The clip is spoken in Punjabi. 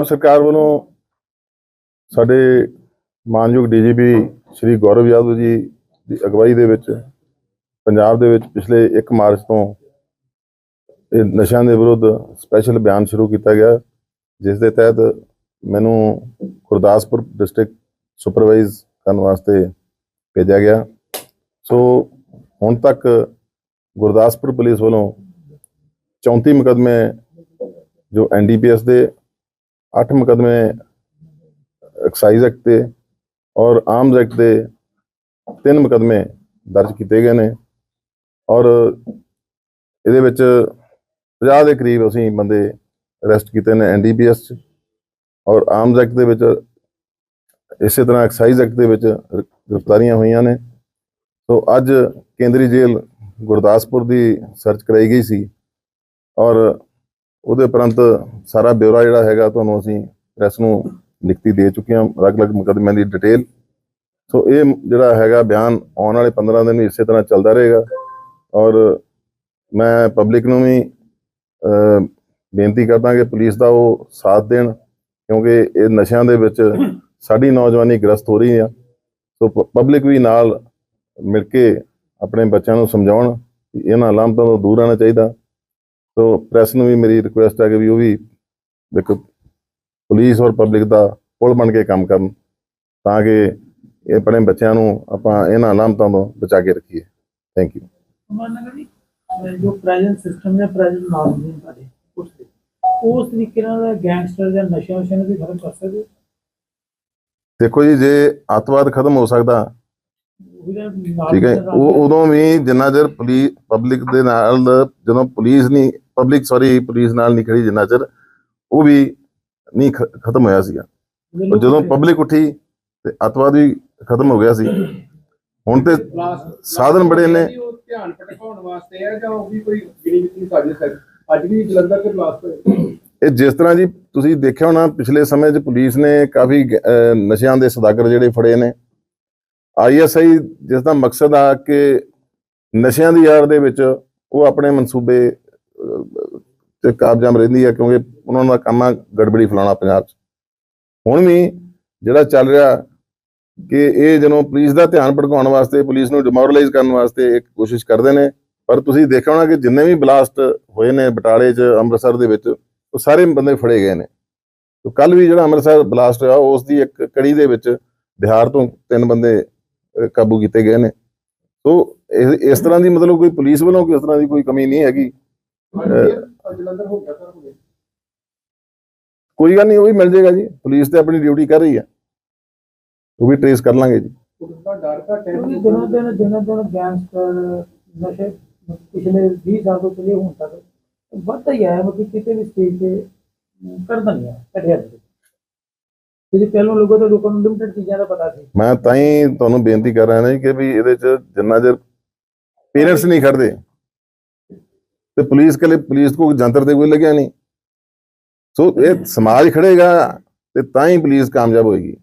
ਪੰਜਾਬ ਸਰਕਾਰ ਵੱਲੋਂ ਸਾਡੇ ਮਾਨਯੋਗ ਡੀਜੀਪੀ ਸ਼੍ਰੀ ਗੌਰਵ ਯਾਦਵ ਜੀ ਦੀ ਅਗਵਾਈ ਦੇ ਵਿੱਚ ਪੰਜਾਬ ਦੇ ਵਿੱਚ ਪਿਛਲੇ 1 ਮਾਰਚ ਤੋਂ ਇਹ ਨਸ਼ਿਆਂ ਦੇ ਵਿਰੁੱਧ ਸਪੈਸ਼ਲ ਬਿਆਨ ਸ਼ੁਰੂ ਕੀਤਾ ਗਿਆ, ਜਿਸ ਦੇ ਤਹਿਤ ਮੈਨੂੰ ਗੁਰਦਾਸਪੁਰ ਡਿਸਟ੍ਰਿਕਟ ਸੁਪਰਵਾਈਜ਼ ਕਰਨ ਵਾਸਤੇ ਭੇਜਿਆ ਗਿਆ। ਸੋ ਹੁਣ ਤੱਕ ਗੁਰਦਾਸਪੁਰ ਪੁਲਿਸ ਵੱਲੋਂ 34 ਮੁਕਦਮੇ ਜੋ ਐਨਡੀਪੀਐਸ ਦੇ 8 ਮੁਕਦਮੇ ਐਕਸਾਈਜ਼ ਐਕਟ 'ਤੇ ਔਰ ਆਰਮਜ਼ ਐਕਟ ਦੇ ਤਿੰਨ ਮੁਕਦਮੇ ਦਰਜ ਕੀਤੇ ਗਏ ਨੇ। ਔਰ ਇਹਦੇ ਵਿੱਚ 50 ਦੇ ਕਰੀਬ ਅਸੀਂ ਬੰਦੇ ਅਰੈਸਟ ਕੀਤੇ ਨੇ ਐਨਡੀਪੀਐਸ ਚ। ਔਰ ਆਰਮਜ਼ ਐਕਟ ਦੇ ਵਿੱਚ ਇਸੇ ਤਰ੍ਹਾਂ ਐਕਸਾਈਜ਼ ਐਕਟ ਦੇ ਵਿੱਚ ਗ੍ਰਿਫਤਾਰੀਆਂ ਹੋਈਆਂ ਨੇ। ਸੋ ਅੱਜ ਕੇਂਦਰੀ ਜੇਲ੍ਹ ਗੁਰਦਾਸਪੁਰ ਦੀ ਸਰਚ ਕਰਾਈ ਗਈ ਸੀ। ਔਰ ਉਹਦੇ ਉਪਰੰਤ ਸਾਰਾ ਬਿਊਰਾ ਜਿਹੜਾ ਹੈਗਾ ਤੁਹਾਨੂੰ ਅਸੀਂ ਪ੍ਰੈਸ ਨੂੰ ਲਿਖਤੀ ਦੇ ਚੁੱਕੇ ਹਾਂ, ਅਲੱਗ-ਅਲੱਗ ਮੁਕੱਦਮਿਆਂ ਦੀ ਡਿਟੇਲ ਸੋ ਇਹ ਜਿਹੜਾ ਹੈਗਾ ਬਿਆਨ ਆਉਣ ਵਾਲੇ 15 ਦਿਨ ਇਸੇ ਤਰ੍ਹਾਂ ਚੱਲਦਾ ਰਹੇਗਾ। ਔਰ ਮੈਂ ਪਬਲਿਕ ਨੂੰ ਵੀ ਬੇਨਤੀ ਕਰਦਾ ਕਿ ਪੁਲਿਸ ਦਾ ਉਹ ਸਾਥ ਦੇਣ, ਕਿਉਂਕਿ ਇਹ ਨਸ਼ਿਆਂ ਦੇ ਵਿੱਚ ਸਾਡੀ ਨੌਜਵਾਨੀ ਗ੍ਰਸਤ ਹੋ ਰਹੀ ਆ। ਸੋ ਪਬਲਿਕ ਵੀ ਨਾਲ ਮਿਲ ਕੇ ਆਪਣੇ ਬੱਚਿਆਂ ਨੂੰ ਸਮਝਾਉਣ ਕਿ ਇਹਨਾਂ ਲਾਮਤਾਂ ਤੋਂ ਦੂਰ ਰਹਿਣਾ ਚਾਹੀਦਾ। ਸੋ ਪ੍ਰੈਸ ਨੂੰ ਵੀ ਮੇਰੀ ਰਿਕੁਐਸਟ ਹੈ ਕਿ ਵੀ ਉਹ ਵੀ ਇੱਕ ਪੁਲਿਸ ਔਰ ਪਬਲਿਕ ਦਾ ਪੁਲ ਬਣ ਕੇ ਕੰਮ ਕਰਨ ਤਾਂ ਕਿ ਇਹ ਆਪਣੇ ਬੱਚਿਆਂ ਨੂੰ ਆਪਾਂ ਇਹਨਾਂ ਲਾਮਤਾਂ ਤੋਂ ਬਚਾ ਕੇ ਰੱਖੀਏ ਥੈਂਕ ਯੂ ਮੰਨ ਜੀ ਅਹ ਜੋ ਪ੍ਰੈਜ਼ੈਂਟ ਸਿਸਟਮ ਜਾਂ ਪ੍ਰੈਜ਼ੈਂਟ ਨਾਰਮਸ ਨੇ ਸਾਡੇ ਉਸ ਦੇ ਉਸ ਤਰੀਕੇ ਨਾਲ ਗੈਂਗਸਟਰ ਜਾਂ ਨਸ਼ਾ ਨਸ਼ਾ ਨੂੰ ਵੀ ਖਤਮ ਕਰ ਸਕਦੇ ਹੋ। ਦੇਖੋ ਜੀ ਜੇ ਅੱਤਵਾਦ ਖਤਮ ਹੋ ਸਕਦਾ ਠੀਕ ਹੈ। ਉਹ ਉਦੋਂ ਵੀ ਜਿੰਨਾ ਚਿਰ ਪੁਲਿਸ ਪਬਲਿਕ ਦੇ ਨਾਲ ਜਦੋਂ ਪੁਲਿਸ ਨਹੀਂ ਪਬਲਿਕ ਸੌਰੀ ਪੁਲਿਸ ਨਾਲ ਨਹੀਂ ਖੜੀ ਜਿੰਨਾ ਚਿਰ ਉਹ ਵੀ ਨਹੀਂ ਖਤਮ ਹੋਇਆ ਸੀਗਾ। ਜਦੋਂ ਲੋਕ- ਪਬਲਿਕ ਉੱਠੀ ਤੇ ਅੱਤਵਾਦ ਵੀ ਖਤਮ ਹੋ ਗਿਆ ਸੀ। ਹੁਣ ਤੇ ਸਾਧਨ ਬੜੇ ਨੇ। ਉਹ ਧਿਆਨ ਭਟਕਾਉਣ ਵਾਸਤੇ ਹੈ ਜਾਂ ਉਹ ਵੀ ਕੋਈ ਗਿਣੀ ਮਿੱਥੀ ਸਾਜ਼ਿਸ਼ ਹੈ ਅੱਜ ਵੀ ਜਲੰਧਰ ਤੇ ਬਲਾਸਟ ਹੋਏ ਇਹ ਜਿਸ ਤਰ੍ਹਾਂ ਜੀ ਤੁਸੀਂ ਦੇਖਿਆ ਹੋਣਾ ਪਿਛਲੇ ਸਮੇਂ 'ਚ ਪੁਲਿਸ ਨੇ ਕਾਫੀ ਨਸ਼ਿਆਂ ਦੇ ਸਦਾਗਰ ਜਿਹੜੇ ਫੜੇ ਨੇ। ਆਈਐਸਆਈ ਜਿਸ ਦਾ ਮਕਸਦ ਆ ਕਿ ਨਸ਼ਿਆਂ ਦੀ ਆੜ ਦੇ ਵਿੱਚ ਉਹ ਆਪਣੇ ਮਨਸੂਬੇ ਅਹ, ਤੇ ਕਾਬਜਾਮ ਰਹਿੰਦੀ ਆ ਕਿਉਂਕਿ ਉਹਨਾਂ ਦਾ ਕੰਮ ਆ ਗੜਬੜੀ ਫਲਾਉਣਾ ਪੰਜਾਬ 'ਚ। ਹੁਣ ਵੀ ਜਿਹੜਾ ਚੱਲ ਰਿਹਾ ਕਿ ਇਹ ਜਦੋਂ ਪੁਲਿਸ ਦਾ ਧਿਆਨ ਭਟਕਾਉਣ ਵਾਸਤੇ ਪੁਲਿਸ ਨੂੰ ਡਿਮੋਰਲਾਈਜ਼ ਕਰਨ ਵਾਸਤੇ ਇੱਕ ਕੋਸ਼ਿਸ਼ ਕਰਦੇ ਨੇ ਪਰ ਤੁਸੀਂ ਦੇਖਿਆ ਹੋਣਾ ਕਿ ਜਿੰਨੇ ਵੀ ਬਲਾਸਟ ਹੋਏ ਨੇ ਬਟਾਲੇ 'ਚ ਅੰਮ੍ਰਿਤਸਰ ਦੇ ਵਿੱਚ ਉਹ ਸਾਰੇ ਬੰਦੇ ਫੜੇ ਗਏ ਨੇ। ਤੇ ਕੱਲ ਵੀ ਜਿਹੜਾ ਅੰਮ੍ਰਿਤਸਰ ਬਲਾਸਟ ਹੋਇਆ ਉਸ ਦੀ ਇੱਕ ਕੜੀ ਦੇ ਵਿੱਚ ਬਿਹਾਰ ਤੋਂ ਤਿੰਨ ਬੰਦੇ ਕਾਬੂ ਕੀਤੇ ਗਏ ਨੇ। ਸੋ ਇਹ- ਇਸ ਤਰ੍ਹਾਂ ਦੀ ਮਤਲਬ ਕੋਈ ਪੁਲਿਸ ਵੱਲੋਂ ਕੋਈ ਇਸ ਤਰ੍ਹਾਂ ਦੀ ਕੋਈ ਕਮੀ ਨਹੀਂ ਹੈਗੀ। ਅੱਜ ਵੀ ਜਲੰਧਰ ਹੋ ਗਿਆ ਸਰ ਹੋ ਗਿਆ ਕੋਈ ਗੱਲ ਨਹੀਂ ਉਹ ਵੀ ਮਿਲ ਜਾਏਗਾ ਜੀ। ਪੁਲਿਸ ਤੇ ਆਪਣੀ ਡਿਊਟੀ ਕਰ ਰਹੀ ਹੈ। ਉਹ ਵੀ ਟ੍ਰੇਸ ਕਰ ਲਾਂਗੇ ਜੀ। ਪੁਲਿਸ ਦਾ ਡਰ ਘੱਟ ਹੈ ਕਿਉਂਕਿ ਦਿਨੋਂ ਦਿਨ ਦਿਨੋਂ ਦਿਨ ਗੈਂਗਸਟਰ ਨਸ਼ੇ ਪਿਛਲੇ 20 ਸਾਲ ਤੋਂ ਚਲੇ ਹੁਣ ਤੱਕ ਵੱਧਦਾ ਹੀ ਆਇਆ ਮਤਲਬ ਕਿਤੇ ਵੀ ਸਟੇਜ ਤੇ ਅਮ, ਕਰਦਾ ਨਹੀਂ ਆ ਘਟਿਆ ਨਹੀਂ। ਜਿਹੜੀ ਪਹਿਲਾਂ ਲੋਕਾਂ ਤੋਂ ਲੋਕਾਂ ਨੂੰ ਲਿਮਟਿਡ ਚੀਜ਼ਾਂ ਦਾ ਪਤਾ ਸੀ। ਮੈਂ ਤਾਂ ਹੀ ਤੁਹਾਨੂੰ ਬੇਨਤੀ ਕਰ ਰਿਹਾ ਨਾ ਜੀ ਕਿ ਵੀ ਇਹਦੇ 'ਚ ਜਿੰਨਾ ਚਿਰ ਪੇਰੈਂਟਸ ਨਹੀਂ ਖੜਦੇ, ਤੇ ਪੁਲਿਸ ਕਲੇ, ਪੁਲਿਸ ਕੋ ਜੰਤਰ ਤੇ ਕੋਈ ਲੱਗਿਆ ਨਹੀਂ। ਸੋ ਇਹ ਸਮਾਜ ਖੜੇਗਾ ਤੇ ਤਾਂ ਹੀ ਪੁਲਿਸ ਕਾਮਯਾਬ ਹੋਏਗੀ।